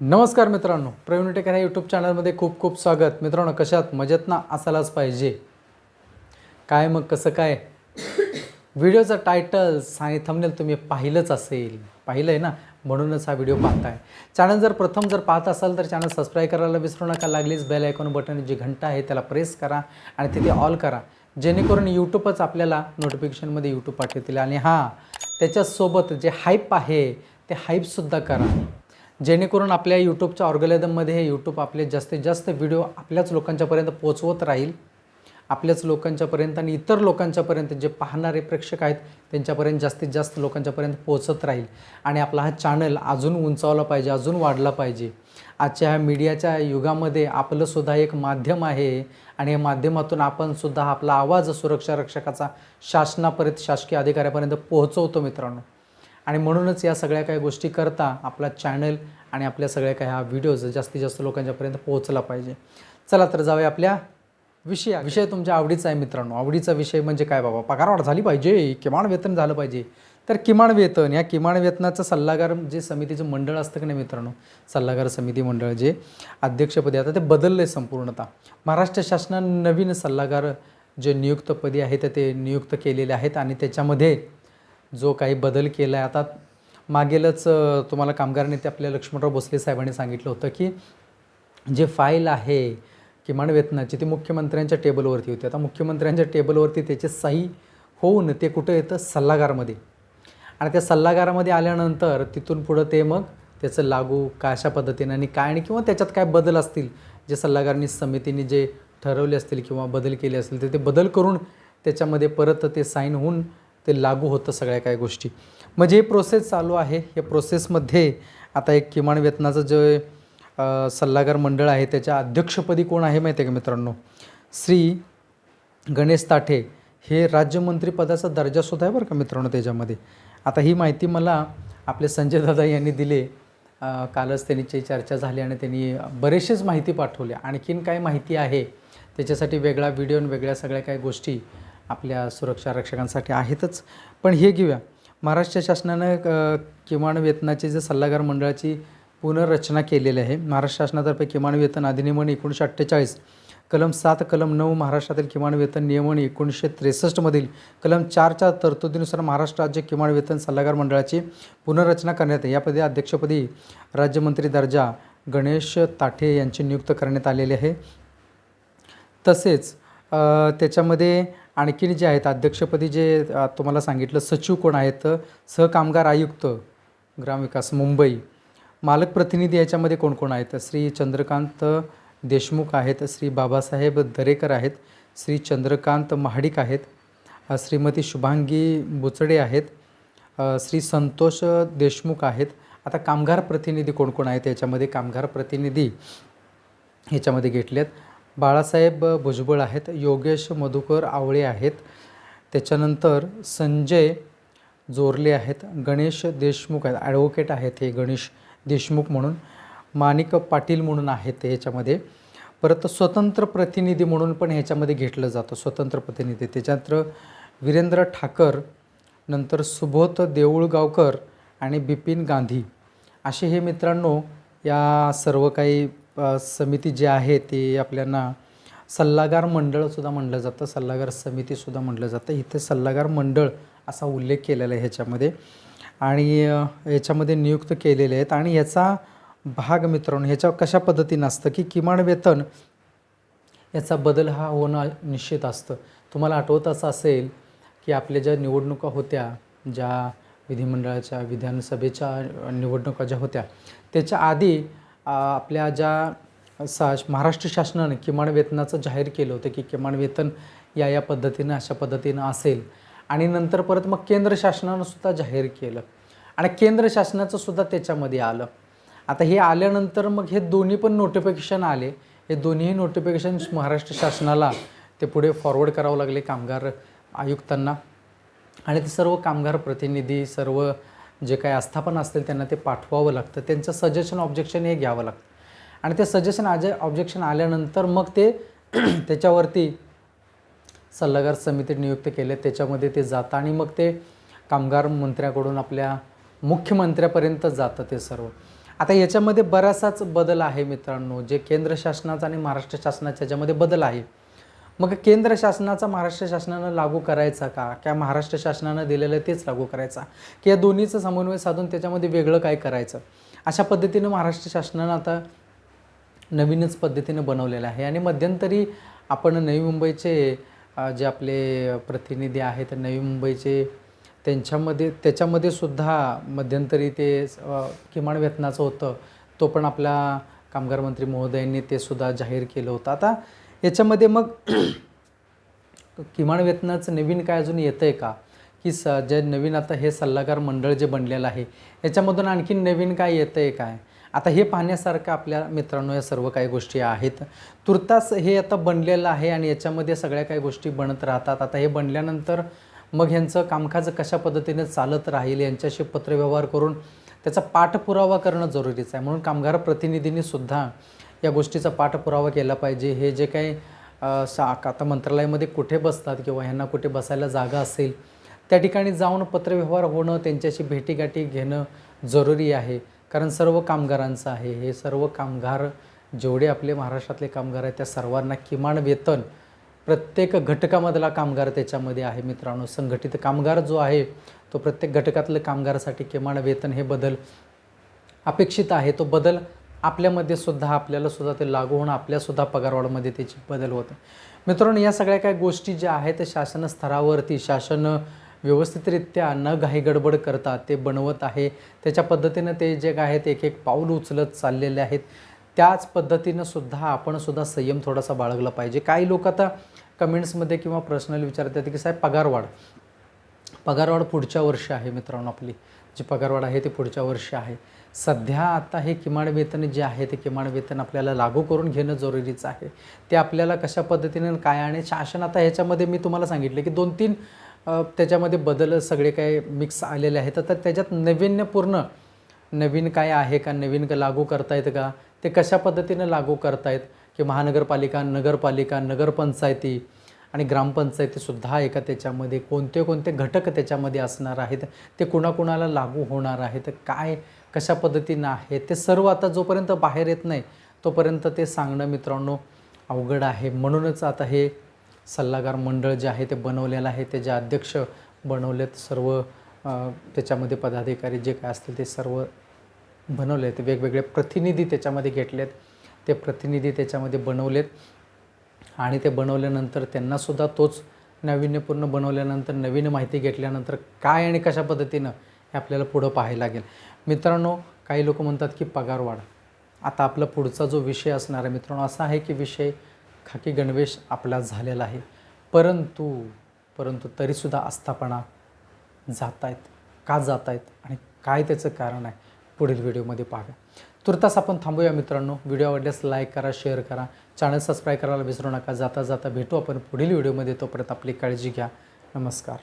नमस्कार मित्रांनो प्रवीण टेकर ह्या यूट्यूब चॅनलमध्ये खूप खूप स्वागत. मित्रांनो कशात मजेत ना असायलाच पाहिजे? काय मग कसं काय? व्हिडिओचं टायटल आणि थंबनेल तुम्ही पाहिलंच असेल. पाहिलं आहे ना? म्हणूनच हा व्हिडिओ पाहताय. चॅनल जर प्रथम जर पाहत असाल तर चॅनल सबस्क्राईब करायला विसरू नका. लागलीच बेल आयकॉन बटन जी घंटा आहे त्याला प्रेस करा आणि तिथे ऑल करा. जेणेकरून यूट्यूबच आपल्याला नोटिफिकेशनमध्ये यूट्यूब पाठवतील. आणि हां त्याच्यासोबत जे हाईप आहे ते हाईपसुद्धा करा. जेणेकरून आपल्या यूट्यूबच्या ऑर्गॅलिझममध्ये हे यूट्यूब आपले जास्तीत जास्त व्हिडिओ आपल्याच लोकांच्यापर्यंत पोचवत राहील. आपल्याच लोकांच्यापर्यंत आणि इतर लोकांच्यापर्यंत जे पाहणारे प्रेक्षक आहेत त्यांच्यापर्यंत जास्तीत जास्त लोकांच्यापर्यंत पोचत राहील. आणि आपला हा चॅनल अजून उंचावला पाहिजे अजून वाढला पाहिजे. आजच्या ह्या मीडियाच्या युगामध्ये आपलंसुद्धा एक माध्यम आहे आणि या माध्यमातून आपणसुद्धा आपला आवाज सुरक्षा रक्षकाचा शासनापर्यंत शासकीय अधिकाऱ्यापर्यंत पोहोचवतो मित्रांनो. आणि म्हणूनच या सगळ्या काही गोष्टी करता आपला चॅनल आणि आपल्या सगळ्या काही हा व्हिडिओज जास्तीत जास्त लोकांच्यापर्यंत पोहोचला पाहिजे. चला तर जाऊया आपल्या विषया विषय तुमच्या आवडीचा आहे मित्रांनो. आवडीचा विषय म्हणजे काय बाबा? पगारवाढ झाली पाहिजे किमान वेतन झालं पाहिजे. तर किमान वेतन या किमान वेतनाचं सल्लागार जे समितीचं मंडळ असतं की नाही मित्रांनो? सल्लागार समिती मंडळ जे अध्यक्षपदी आता ते बदललं आहे संपूर्णतः. महाराष्ट्र शासनानं नवीन सल्लागार जे नियुक्तपदी आहेत ते नियुक्त केलेले आहेत आणि त्याच्यामध्ये जो काही बदल केला आहे आता मागेलच तुम्हाला कामगार नेते आपल्या लक्ष्मणराव भोसले साहेबांनी सांगितलं होतं की जे फाईल आहे किमान वेतनाची ती मुख्यमंत्र्यांच्या टेबलवरती होती. आता मुख्यमंत्र्यांच्या टेबलवरती त्याचे सही होऊन ते कुठं येतं? सल्लागारमध्ये. आणि त्या सल्लागारामध्ये आल्यानंतर तिथून पुढं ते मग त्याचं लागू काय अशा पद्धतीने आणि काय आणि किंवा त्याच्यात काय बदल असतील? जे सल्लागारांनी समितीने जे ठरवले असतील किंवा बदल केले असतील तर ते बदल करून त्याच्यामध्ये परत ते साईन होऊन ते लागू होतं सगळ्या काही गोष्टी. म्हणजे हे प्रोसेस चालू आहे या प्रोसेसमध्ये आता एक किमान वेतनाचं जे सल्लागार मंडळ आहे त्याच्या अध्यक्षपदी कोण आहे माहिती आहे का मित्रांनो? श्री गणेश ताठे हे राज्यमंत्रीपदाचा दर्जासुद्धा आहे बरं का मित्रांनो त्याच्यामध्ये. आता ही माहिती मला आपले संजय दादा यांनी दिले. कालच त्यांची चर्चा झाली आणि त्यांनी बरेचसेच माहिती पाठवली. आणखीन काय माहिती आहे त्याच्यासाठी वेगळा व्हिडिओ आणि वेगळ्या सगळ्या काही गोष्टी आपल्या सुरक्षा रक्षकांसाठी आहेतच. पण हे घेऊया. महाराष्ट्र शासनानं किमान वेतनाचे जे सल्लागार मंडळाची पुनर्रचना केलेली आहे महाराष्ट्र शासनातर्फे किमान वेतन अधिनियमन एकोणीसशे अठ्ठेचाळीस कलम सात कलम नऊ महाराष्ट्रातील किमान वेतन नियमन एकोणीसशे त्रेसष्टमधील कलम चारच्या तरतुदीनुसार महाराष्ट्र राज्य किमान वेतन सल्लागार मंडळाची पुनर्रचना करण्यात आहे. यापदी अध्यक्षपदी राज्यमंत्री दर्जा गणेश ताठे यांची नियुक्त करण्यात आलेली आहे. तसेच त्याच्यामध्ये आणखीन जे आहेत अध्यक्षपदी जे तुम्हाला सांगितलं सचिव कोण आहेत? सहकामगार आयुक्त ग्रामविकास मुंबई. मालक प्रतिनिधी याच्यामध्ये कोण कोण आहेत? श्री चंद्रकांत देशमुख आहेत श्री बाबासाहेब दरेकर आहेत श्री चंद्रकांत महाडिक आहेत श्रीमती शुभांगी बुचडे आहेत श्री संतोष देशमुख आहेत. आता कामगार प्रतिनिधी कोण कोण आहेत याच्यामध्ये? कामगार प्रतिनिधी ह्याच्यामध्ये आहेत बाळासाहेब भुजबळ आहेत योगेश मधुकर आवळे आहेत. त्याच्यानंतर संजय जोरले आहेत गणेश देशमुख आहेत. ॲडव्होकेट आहेत हे गणेश देशमुख म्हणून. माणिक पाटील म्हणून आहेत याच्यामध्ये. ह्याच्यामध्ये परत स्वतंत्र प्रतिनिधी म्हणून पण ह्याच्यामध्ये घेतलं जातं स्वतंत्र प्रतिनिधी. त्याच्यानंतर वीरेंद्र ठाकर नंतर सुबोध देऊळगावकर आणि बिपिन गांधी. असे हे मित्रांनो या सर्व काही समिती जी आहे ती आपल्याला सल्लागार मंडळसुद्धा म्हटलं जातं. सल्लागार समितीसुद्धा म्हटलं जातं. इथे सल्लागार मंडळ असा उल्लेख केलेला आहे ह्याच्यामध्ये. आणि याच्यामध्ये नियुक्त केलेले आहेत. आणि याचा भाग मित्रांनो ह्याच्या कशा पद्धतीनं असतं की किमान वेतन याचा बदल हा होणं निश्चित असतं. तुम्हाला आठवत असं असेल की आपल्या ज्या निवडणुका होत्या ज्या विधिमंडळाच्या विधानसभेच्या निवडणुका ज्या होत्या त्याच्या आधी आपल्या ज्या सा महाराष्ट्र शासनानं किमान वेतनाचं जाहीर केलं होतं की किमान वेतन या या पद्धतीनं अशा पद्धतीनं असेल. आणि नंतर परत मग केंद्र शासनानं सुद्धा जाहीर केलं. आणि केंद्र शासनाचं सुद्धा त्याच्यामध्ये आलं. आता हे आल्यानंतर मग हे दोन्ही पण नोटिफिकेशन आले. हे दोन्ही नोटिफिकेशन महाराष्ट्र शासनाला ते पुढे फॉरवर्ड करावं लागले कामगार आयुक्तांना. आणि ते सर्व कामगार प्रतिनिधी सर्व जे काही आस्थापन असतील त्यांना ते पाठवावं लागतं. त्यांचं सजेशन ऑब्जेक्शन हे घ्यावं लागतं. आणि ते सजेशन आज ऑब्जेक्शन आल्यानंतर मग ते त्याच्यावरती सल्लागार समिती नियुक्त केले. त्याच्यामध्ये ते जातं आणि मग ते कामगार मंत्र्याकडून आपल्या मुख्यमंत्र्यापर्यंत जातं ते सर्व. आता याच्यामध्ये बराचसाच बदल आहे मित्रांनो. जे केंद्र शासनाचा आणि महाराष्ट्र शासनाच्या याच्यामध्ये बदल आहे. मग केंद्र शासनाचा महाराष्ट्र शासनानं लागू करायचा का? किंवा महाराष्ट्र शासनानं दिलेलं तेच लागू करायचा? की या दोन्हीचं समन्वय साधून त्याच्यामध्ये वेगळं काय करायचं? अशा पद्धतीनं महाराष्ट्र शासनानं आता नवीनच पद्धतीनं बनवलेलं आहे. आणि मध्यंतरी आपण नवी मुंबईचे जे आपले प्रतिनिधी आहेत नवी मुंबईचे त्यांच्यामध्ये त्याच्यामध्ये सुद्धा मध्यंतरी ते किमान वेतनाचं होतं तो पण आपल्या कामगार मंत्री महोदयांनी ते सुद्धा जाहीर केलं होतं. आता याच्यामध्ये मग किमान वेतनाचं नवीन काय अजून येतं आहे का? की स जे नवीन आता हे सल्लागार मंडळ जे बनलेलं आहे याच्यामधून आणखीन नवीन काय येतं आहे काय? आता हे पाहण्यासारखं आपल्या मित्रांनो या सर्व काही गोष्टी आहेत. तुर्तास हे आता बनलेलं आहे आणि याच्यामध्ये सगळ्या काही गोष्टी बनत राहतात. आता हे बनल्यानंतर मग ह्यांचं कामकाज कशा पद्धतीने चालत राहील यांच्याशी पत्रव्यवहार करून त्याचा पाठपुरावा करणं जरुरीचं आहे. म्हणून कामगार प्रतिनिधींनी सुद्धा या गोष्टीचा पाठपुरावा केला पाहिजे. हे जे काही सा आता मंत्रालयामध्ये कुठे बसतात किंवा ह्यांना कुठे बसायला जागा असेल त्या ठिकाणी जाऊन पत्रव्यवहार होणं त्यांच्याशी भेटीगाठी घेणं जरुरी आहे. कारण सर्व कामगारांचं आहे. हे सर्व कामगार जेवढे आपले महाराष्ट्रातले कामगार आहेत त्या सर्वांना किमान वेतन प्रत्येक घटकामधला कामगार त्याच्यामध्ये आहे मित्रांनो. संघटित कामगार जो आहे तो प्रत्येक घटकातलं कामगारासाठी किमान वेतन हे बदल अपेक्षित आहे. तो बदल आपल्यामध्ये सुद्धा आपल्याला सुद्धा ते लागू होणं आपल्यासुद्धा पगारवाढमध्ये त्याची बदल होते. मित्रांनो या सगळ्या काही गोष्टी ज्या आहेत शासन स्तरावरती शासन व्यवस्थितरित्या न घाई गडबड करता ते बनवत आहे. त्याच्या पद्धतीनं ते जे काय आहेत एक एक पाऊल उचलत चाललेले आहेत. त्याच पद्धतीनं सुद्धा आपण सुद्धा संयम थोडासा बाळगला पाहिजे. काही लोक आता कमेंट्समध्ये किंवा पर्सनल विचारतात की साहेब पगारवाढ. पगारवाढ पुढच्या वर्षी आहे मित्रांनो आपली. जी पगारवाढ आहे ती पुढच्या वर्षी आहे. सध्या आता हे किमान वेतन जे आहे ते किमान वेतन आपल्याला लागू करून घेणं जरुरीचं आहे. ते आपल्याला कशा पद्धतीने काय आणि शासन आता ह्याच्यामध्ये मी तुम्हाला सांगितलं की दोन तीन त्याच्यामध्ये बदल सगळे काही मिक्स आलेले आहेत. तर त्याच्यात नवीन्यपूर्ण नवीन काय आहे का नवीन का लागू करतायत का ते कशा पद्धतीनं लागू करतायत? की महानगरपालिका नगरपालिका नगरपंचायती आणि ग्रामपंचायतीसुद्धा एका त्याच्यामध्ये कोणते कोणते घटक त्याच्यामध्ये असणार आहेत ते कुणाकुणाला लागू होणार आहेत काय कशा पद्धतीनं आहे ते सर्व आता जोपर्यंत बाहेर येत नाही तोपर्यंत ते सांगणं मित्रांनो अवघड आहे. म्हणूनच आता हे सल्लागार मंडळ जे आहे ते बनवलेलं आहे ते जे अध्यक्ष बनवलेत सर्व त्याच्यामध्ये पदाधिकारी जे काय असतील ते सर्व बनवले आहेत वेगवेगळे प्रतिनिधी त्याच्यामध्ये घेतलेत ते प्रतिनिधी त्याच्यामध्ये बनवलेत. आणि ते बनवल्यानंतर त्यांनासुद्धा तोच नाविन्यपूर्ण बनवल्यानंतर नवीन माहिती घेतल्यानंतर काय आणि कशा पद्धतीनं हे आपल्याला पुढं पाहायला लागेल. मित्रांनो काही लोक म्हणतात की पगारवाढ आता आपला पुढचा जो विषय असणार आहे मित्रांनो असा आहे की विषय खाकी गणवेश आपला झालेला आहे. परंतु परंतु तरीसुद्धा आस्थापना जात आहेत का जात आहेत आणि काय त्याचं कारण आहे पुढील व्हिडिओमध्ये पाहूया. तुर्तास आपण थांबूया मित्रांनो. व्हिडिओ आवडल्यास लाईक करा शेअर करा. चॅनल सबस्क्राईब करायला विसरू नका. जाता जाता भेटू आपण पुढील व्हिडिओमध्ये तोपर्यंत आपली काळजी घ्या. नमस्कार.